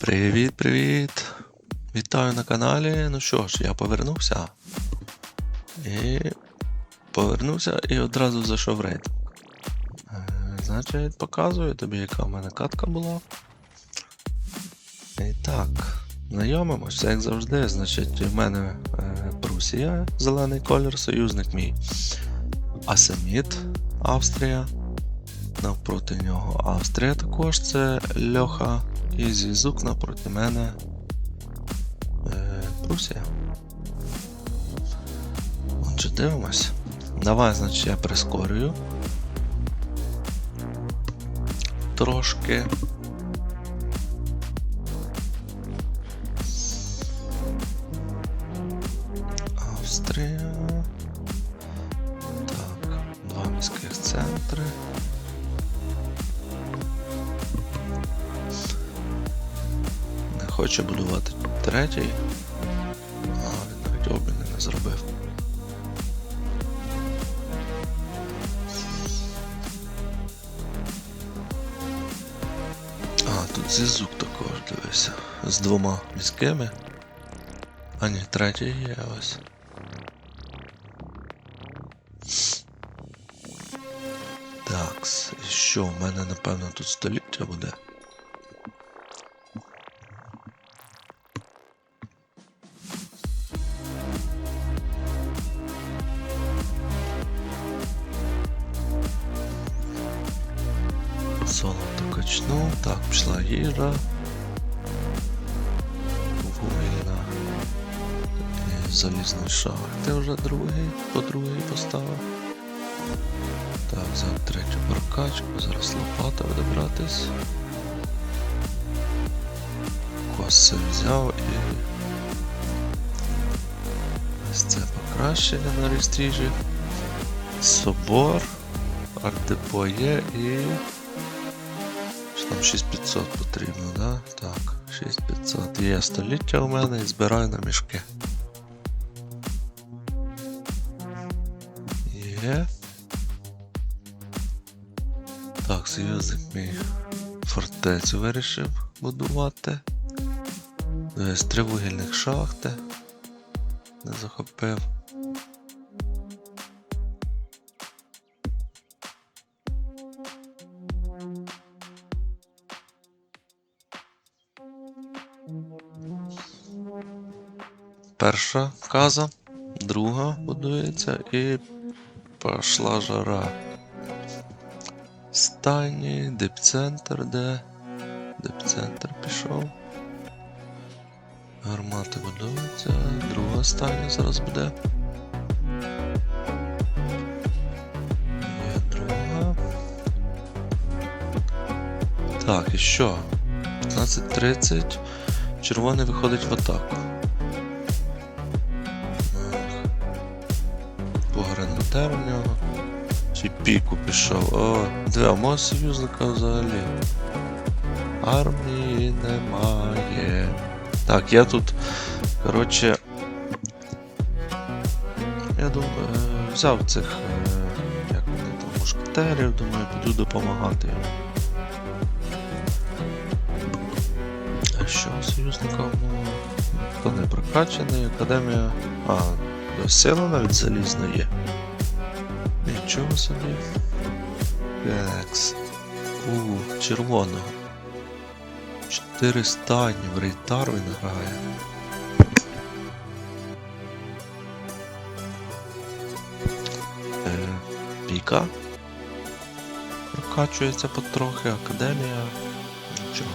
Привіт-привіт! Вітаю на каналі. Ну що ж, я повернувся. І повернувся і одразу зайшов в рейд. Е, Значить, показую тобі, яка в мене катка була. І так, знайомимось, все як завжди. Значить, в мене е, Прусія, зелений колір, союзник мій. Асеміт, Австрія. Навпроти нього Австрія також це Льоха. І зв'язок напроти мене е, Прусія. Отже, дивимось. Давай, значить, я прискорюю. Трошки. Хоче будувати третій. А, він навіть обміни не зробив. А, тут зв'язок також, дивися. З двома міськими. А ні, третій є ось. Такс, і що, в мене напевно тут століття буде? Золото. Так, пішла їжа. Вугільна. І залізний шахти вже другий, по другий поставив. Так, взяв третю прокачку, зараз лопата буде. Коси взяв і. Ось це покращення на рестріжі. Собор, артдепо є і. Там 6500 потрібно, да? Так, 6500. Є століття у мене і збираю на мішки. Є. Так, союзник мій фортецю вирішив будувати. Дивись, три вугільних шахти. Не захопив. Перша каза, друга будується і пішла жара. Стайні, дипцентр, де? Дипцентр пішов. Гармати будуються, друга стайня зараз буде. Є друга. Так, і що? 15.30. Червоний виходить в атаку. Погранатер у нього. Чи піку пішов. О, диви, мого союзника взагалі. Армії немає. Так, я тут. Коротше. Я думаю, е, взяв цих. е, Як вони там, мушкетерів, думаю, піду допомагати йому. А що союзникам? Хто не прокачаний, академія. А, сила навіть залізна є. Нічого собі. Екс. У, червоного. Чотири стані в рейтар він грає. Е, Піка. Прокачується потрохи, академія. Нічого.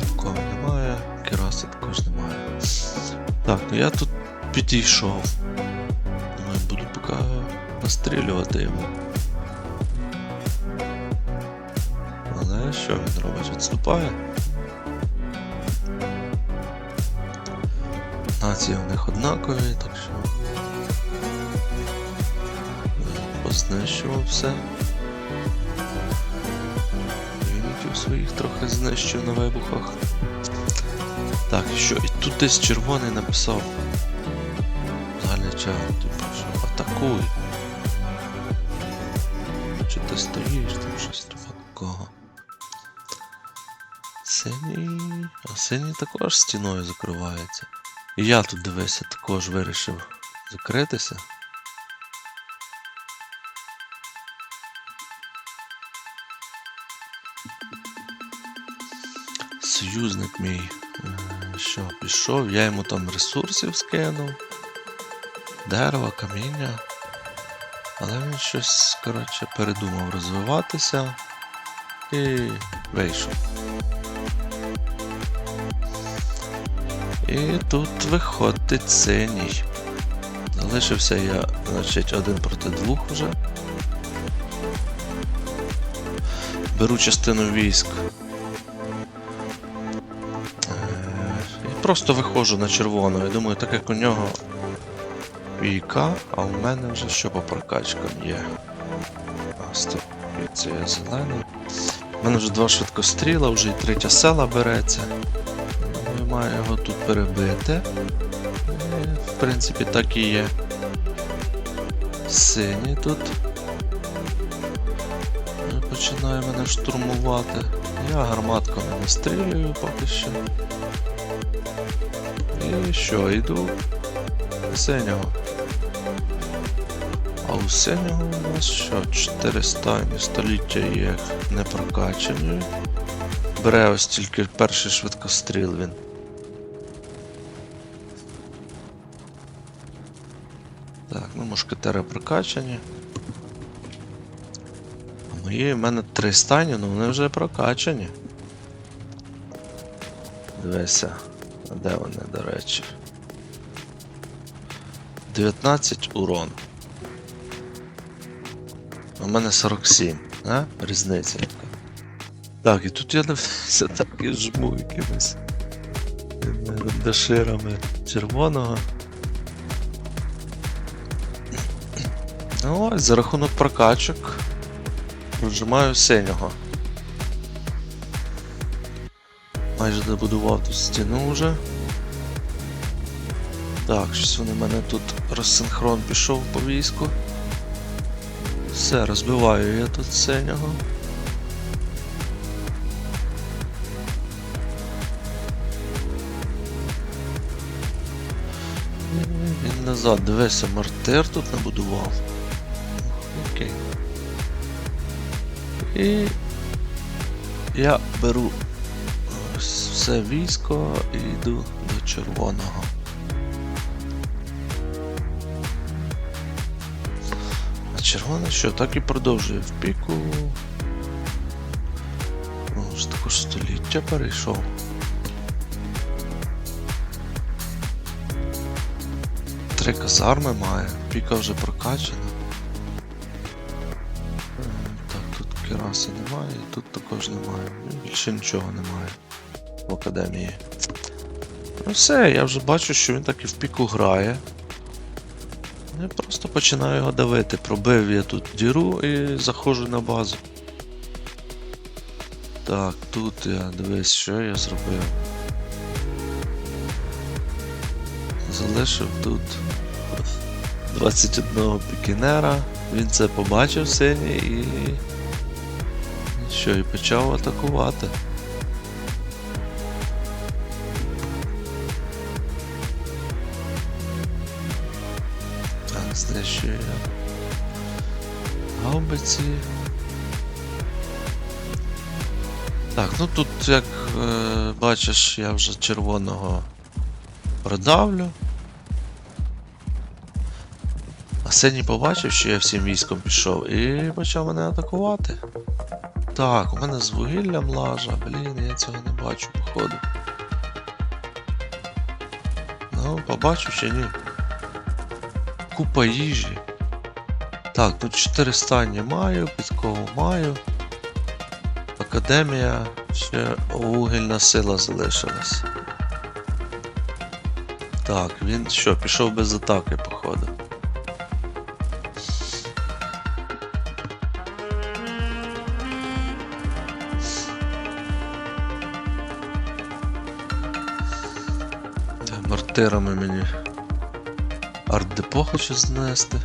Такого немає, кераси також немає. Так, ну я тут підійшов. Поки настрілювати йому. Але що він робить? Відступає? Нації у них однакові, так що. Познищував все. Юнітів своїх трохи знищив на вибухах. Так, що? І тут десь червоний написав. Загальний чат, типу, що атакуй. Чи ти стоїш там щось такого? синій. А синій також стіною закривається. І я тут дивися, також вирішив закритися. Союзник мій, е, що пішов, я йому там ресурсів скинув, дерева, каміння. Але він щось, коротше, передумав розвиватися і вийшов. І тут виходить синій. Залишився я, значить, один проти двох вже. Беру частину військ. Е, І просто виходжу на червону. Я думаю, так як у нього війка, а у мене вже що по прокачкам є. Стоп, це зелений. У мене вже два швидкостріла, вже і третя села береться. Ну, Я маю його тут перебити. І, в принципі, так і є. Синій тут. Е, Починає мене штурмувати. Я гарматками настрілюю поки що. І що, йду синього. А у синього у нас що? 400 століття є не прокачані. Бере ось тільки перший швидкостріл він. Так, ну мушкетери прокачані. А мої в мене три стані, ну вони вже прокачані. Дивися, а де вони, до речі? 19 урон. У мене 47, а? Різниця. Так, і тут я дивився так і жму якимись е, деширами червоного. Ну ось, за рахунок прокачок прожимаю синього. Майже добудував тут стіну вже. Так, щось вони в мене тут розсинхрон пішов по війську. Все, розбиваю я тут синього. Він назад, дивися, мартир тут набудував. Окей. І я беру все військо і йду до червоного. А червоний що, так і продовжує в піку. Ну, ж також століття перейшов. Три казарми має, піка вже прокачана. Е, Так, тут кераси немає, тут також немає. Ну, Більше нічого немає в академії. Ну все, я вже бачу, що він так і в піку грає. Я просто починаю його давити. Пробив я тут діру і заходжу на базу. Так, тут я дивись, що я зробив. Залишив тут 21 пікінера. Він це побачив синій і. Що, і почав атакувати. Я. Гаубиці. Так, ну тут, як е, бачиш, я вже червоного продавлю. А синій побачив, що я всім військом пішов і почав мене атакувати. Так, у мене з вугіллям лажа, блін, я цього не бачу, походу. Ну, побачу чи ні. Купа їжі. Так, тут 4 стані маю, підкову маю. Академія, ще вугільна сила залишилась. Так, він що, пішов без атаки, походу. Та, Мортирами мені арт-депо хочу знести.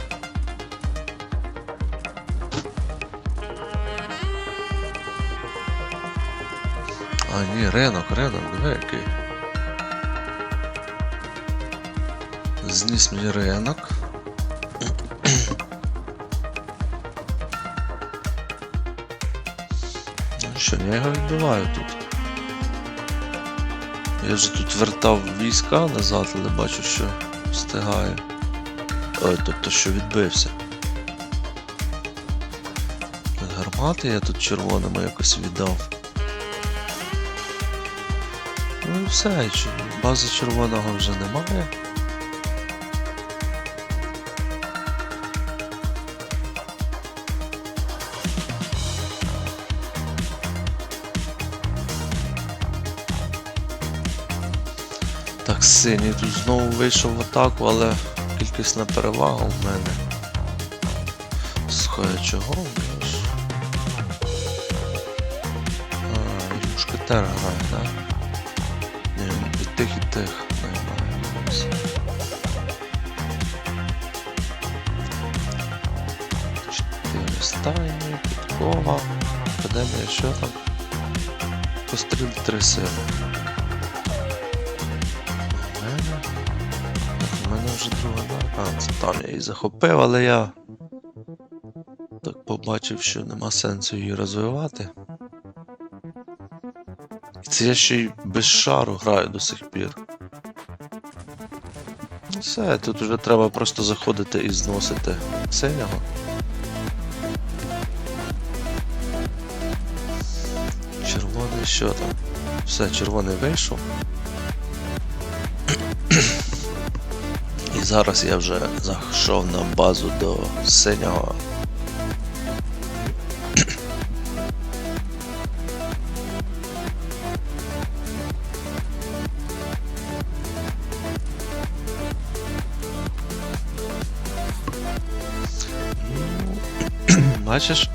А, ні, ринок, ринок, диви який. Зніс мені ринок. Ну що, я його відбиваю тут. Я вже тут вертав війська назад, але бачу, що встигаю. Тобто, що відбився. Гармати я тут червоному якось віддав. Ну і все, бази червоного вже немає. Так, синій тут знову вийшов в атаку, але кількісна перевага в мене. Схоже, чого? Ж. А, і мушкетер грає, так? Ні, і тих, і тих наймає. Ось. Чотири стайні, підкова, академія, що там? Постріл три сили. А, це там я її захопив, але я так побачив, що нема сенсу її розвивати. І Це я ще й без шару граю до сих пір. Все, тут вже треба просто заходити і зносити синього. Червоний що там? Все, червоний вийшов. І зараз я вже зайшов на базу до синього. Ну, Бачиш,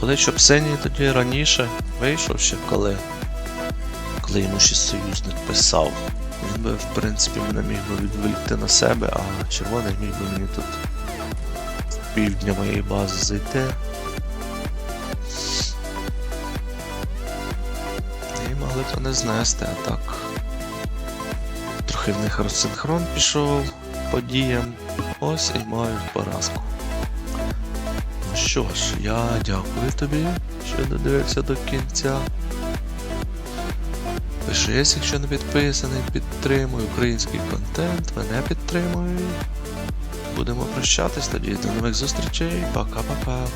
коли щоб синій тоді раніше вийшов ще коли. Коли йому ще союзник писав. Він би, в принципі, мене міг би відволікти на себе, а червоний міг би мені тут з півдня моєї бази зайти. І могли то не знести, а так. Трохи в них розсинхрон пішов подіям. Ось і мають поразку. Ну що ж, я дякую тобі, що додивився до кінця. Пишись, якщо не підписаний, підтримуй український контент, мене підтримуй. Будемо прощатись тоді. До нових зустрічей. Пока-пока.